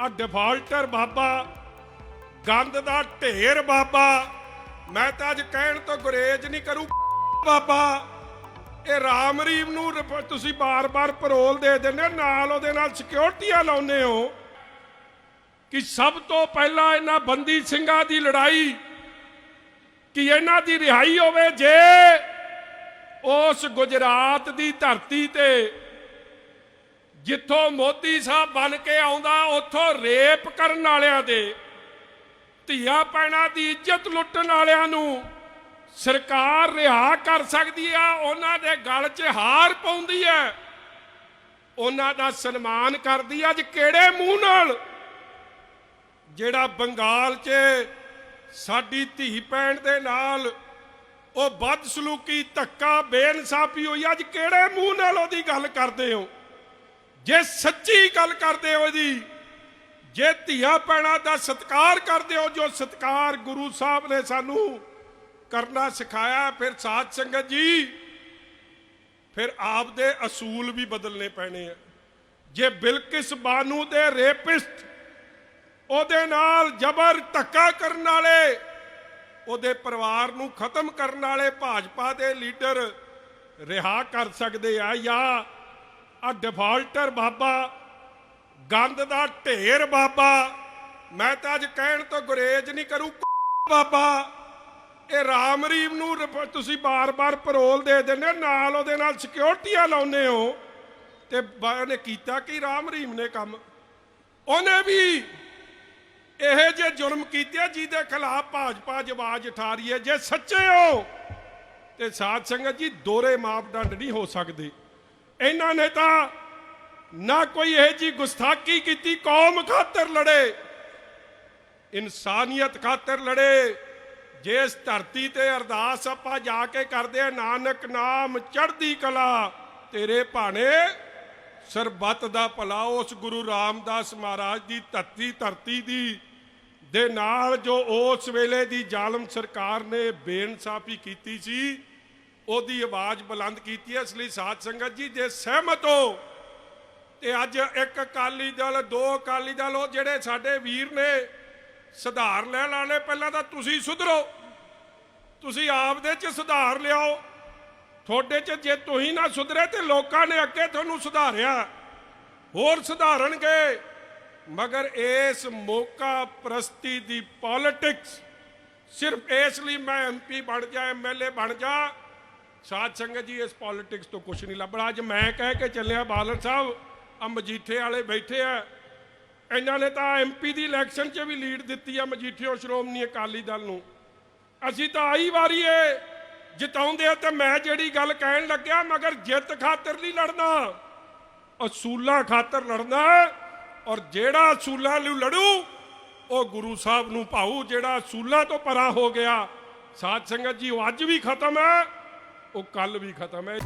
ਆ ਡਿਫਾਲਟਰ ਬਾਬਾ, ਗੰਦ ਦਾ ਢੇਰ ਬਾਬਾ। ਮੈਂ ਤਾਂ ਅੱਜ ਕਹਿਣ ਤੋਂ ਗੁਰੇਜ ਨਹੀਂ ਕਰੂ, ਬਾਬਾ। ਇਹ ਰਾਮ ਰੀਮ ਨੂੰ ਤੁਸੀਂ ਬਾਰ-ਬਾਰ ਪਰੋਲ ਦੇ ਦਿੰਦੇ ਨਾਲ ਉਹਦੇ ਨਾਲ ਸਿਕਿਉਰਟੀਆਂ ਲਾਉਂਦੇ ਹੋ। ਕਿ ਸਭ ਤੋਂ ਪਹਿਲਾਂ ਇਹਨਾਂ ਬੰਦੀ ਸਿੰਘਾਂ ਦੀ ਲੜਾਈ, ਕਿ ਇਹਨਾਂ ਦੀ ਰਿਹਾਈ ਹੋਵੇ ਜੇ ਉਸ ਗੁਜਰਾਤ ਦੀ ਧਰਤੀ ਤੇ ਜਿੱਥੋਂ ਮੋਦੀ ਸਾਹਿਬ ਬਣ ਕੇ ਆਉਂਦਾ, ਉੱਥੋਂ ਰੇਪ ਕਰਨ ਵਾਲਿਆਂ ਦੇ। ਧੀਆਂ ਪੈਣਾ ਦੀ ਇੱਜ਼ਤ ਲੁੱਟਣ ਵਾਲਿਆਂ ਨੂੰ ਸਰਕਾਰ ਰਿਹਾ ਕਰ ਸਕਦੀ ਆ, ਉਹਨਾਂ ਦੇ ਗਲ 'ਚ ਹਾਰ ਪਾਉਂਦੀ ਹੈ ਉਹਨਾਂ ਦਾ ਸਨਮਾਨ ਕਰਦੀ ਆ ਅੱਜ ਕਿਹੜੇ ਮੂੰਹ ਨਾਲ? ਜਿਹੜਾ ਬੰਗਾਲ 'ਚ ਸਾਡੀ ਧੀ ਪੈਣ ਦੇ ਨਾਲ ਉਹ ਬਦਸਲੂਕੀ ਧੱਕਾ, ਬੇਇਨਸਾਫੀ ਹੋਈ, ਅੱਜ ਕਿਹੜੇ ਮੂੰਹ ਨਾਲ ਉਹਦੀ ਗੱਲ ਕਰਦੇ ਹੋ? ਜੇ ਸੱਚੀ ਗੱਲ ਕਰਦੇ ਹੋ ਇਹਦੀ ਜੇ ਧੀਆ ਪੈਣਾ ਦਾ ਸਤਿਕਾਰ ਕਰਦੇ ਹੋ, ਜੋ ਸਤਿਕਾਰ ਗੁਰੂ ਸਾਹਿਬ ਨੇ ਸਾਨੂੰ ਕਰਨਾ ਸਿਖਾਇਆ, ਫਿਰ ਸਾਧ ਸੰਗਤ ਜੀ, ਫਿਰ ਆਪ ਦੇ ਅਸੂਲ ਵੀ ਬਦਲਨੇ ਪੈਣੇ ਆ। ਜੇ ਬਿਲਕਿਸ ਬਾਨੂ ਦੇ ਰੇਪਿਸਟ, ਉਹਦੇ ਨਾਲ ਜ਼ਬਰ ਧੱਕਾ ਕਰਨ ਵਾਲੇ, ਉਹਦੇ ਪਰਿਵਾਰ ਨੂੰ ਖਤਮ ਕਰਨ ਵਾਲੇ ਭਾਜਪਾ ਦੇ ਲੀਡਰ ਰਿਹਾ ਕਰ ਸਕਦੇ ਆ ਜਾਂ ਆ ਡਿਫਾਲਟਰ ਬਾਬਾ ਗੰਦ ਦਾ ਢੇਰ ਬਾਬਾ। ਮੈਂ ਤਾਂ ਅੱਜ ਕਹਿਣ ਤੋਂ ਗੁਰੇਜ ਨਹੀਂ ਕਰੂ ਬਾਬਾ। ਇਹ ਰਾਮ ਰੀਮ ਨੂੰ ਤੁਸੀਂ ਬਾਰ-ਬਾਰ ਪਰੋਲ ਦੇ ਦਿੰਦੇ ਹੋ, ਨਾਲ ਉਹਦੇ ਨਾਲ ਸਿਕਿਉਰਟੀਆਂ ਲਾਉਂਦੇ ਹੋ। ਤੇ ਬ- ਕੀਤਾ ਕਿ ਰਾਮ ਰੀਮ ਨੇ ਕੰਮ? ਉਹਨੇ ਵੀ ਇਹ ਜੇ ਜੁਰਮ ਕੀਤੇ ਜਿਹਦੇ ਖਿਲਾਫ ਭਾਜਪਾ ਜਵਾਜ ਉਠਾ ਰਹੀ ਹੈ ਜੇ ਸੱਚੇ ਹੋ ਤੇ ਸਾਧ ਸੰਗਤ ਜੀ ਦੋਰੇ ਮਾਪਦੰਡ ਨਹੀਂ ਹੋ ਸਕਦੇ। ਇਹਨਾਂ ਨੇ ਤਾਂ ਨਾ ਕੋਈ ਇਹ ਜੀ ਗੁਸਤਾਖੀ ਕੀਤੀ, ਕੌਮ ਖਾਤਰ ਲੜੇ। ਇਨਸਾਨੀਅਤ ਖਾਤਰ ਲੜੇ। ਜਿਸ ਧਰਤੀ ਤੇ ਅਰਦਾਸ ਆਪਾਂ ਜਾ ਕੇ ਕਰਦੇ ਆ, ਨਾਨਕ ਨਾਮ ਚੜ੍ਹਦੀ ਕਲਾ, ਤੇਰੇ ਭਾਣੇ ਸਰਬੱਤ ਦਾ ਭਲਾ, ਉਸ ਗੁਰੂ ਰਾਮਦਾਸ ਮਹਾਰਾਜ ਦੀ ਧਰਤੀ ਧਰਤੀ ਦੀ ਦੇ ਨਾਲ ਜੋ ਉਸ ਵੇਲੇ ਦੀ ਜ਼ਾਲਮ ਸਰਕਾਰ ਨੇ ਬੇਇਨਸਾਫੀ ਕੀਤੀ ਸੀ ਉਹਦੀ ਆਵਾਜ਼ ਬੁਲੰਦ ਕੀਤੀ ਹੈ। ਇਸ ਲਈ ਸਾਧ ਸੰਗਤ ਜੀ, ਜੇ ਸਹਿਮਤ ਹੋ ਤੇ ਅੱਜ ਇੱਕ ਅਕਾਲੀ ਦਲ, ਦੋ ਅਕਾਲੀ ਦਲ, ਉਹ ਜਿਹੜੇ ਸਾਡੇ ਵੀਰ ਨੇ, ਸੁਧਾਰ ਲੈਣ ਵਾਲੇ, ਪਹਿਲਾਂ ਤਾਂ ਤੁਸੀਂ ਸੁਧਰੋ। ਤੁਸੀਂ ਆਪ ਦੇ ਚ ਸੁਧਾਰ ਲਿਆਓ। ਤੁਹਾਡੇ ਚ ਜੇ ਤੁਸੀਂ ਨਾ ਸੁਧਰੇ ਤੇ ਲੋਕਾਂ ਨੇ ਅੱਗੇ ਤੁਹਾਨੂੰ ਸੁਧਾਰਿਆ। ਹੋਰ ਸੁਧਾਰਨਗੇ। ਮਗਰ ਇਸ ਮੌਕਾ ਪ੍ਰਸਤੀ ਦੀ ਪੋਲਿਟਿਕਸ ਸਿਰਫ ਇਸ ਲਈ ਮੈਂ ਐਮਪੀ ਬਣ ਜਾ ਐਮਐਲਏ ਬਣ ਜਾ। ਸਾਧ ਸੰਗਤ ਜੀ, ਇਸ ਪੋਲਿਟਿਕਸ ਤੋਂ ਕੁਝ ਨਹੀਂ ਲੱਭਣਾ। ਅੱਜ ਮੈਂ ਕਹਿ ਕੇ ਚੱਲਿਆ ਬਾਲਰ ਸਾਹਿਬ ਆ ਮਜੀਠੇ ਵਾਲੇ ਬੈਠੇ ਆ। ਇਹਨਾਂ ਨੇ ਤਾਂ ਐਮਪੀ ਦੀ ਇਲੈਕਸ਼ਨ 'ਚ ਵੀ ਲੀਡ ਦਿੱਤੀ ਆ ਮਜੀਠਿਓ ਸ਼੍ਰੋਮਣੀ ਅਕਾਲੀ ਦਲ ਨੂੰ। ਅਸੀਂ ਤਾਂ ਆਈ ਵਾਰੀ ਏ ਜਿਤਾਉਂਦੇ ਆ ਤੇ ਮੈਂ ਜਿਹੜੀ ਗੱਲ ਕਹਿਣ ਲੱਗਿਆ, ਮਗਰ ਜਿੱਤ ਖਾਤਰ ਨਹੀਂ ਲੜਨਾ। ਅਸੂਲਾਂ ਖਾਤਰ ਲੜਨਾ ਔਰ ਜਿਹੜਾ ਅਸੂਲਾਂ ਨੂੰ ਲੜੂ, ਉਹ ਗੁਰੂ ਸਾਹਿਬ ਨੂੰ ਭਾਊ ਜਿਹੜਾ ਅਸੂਲਾਂ ਤੋਂ ਪਰਾਂ ਹੋ ਗਿਆ। ਸਾਧ ਸੰਗਤ ਜੀ, ਉਹ ਅੱਜ ਵੀ ਖਤਮ ਹੈ। ਉਹ ਕੱਲ ਵੀ ਖਤਮ ਹੈ।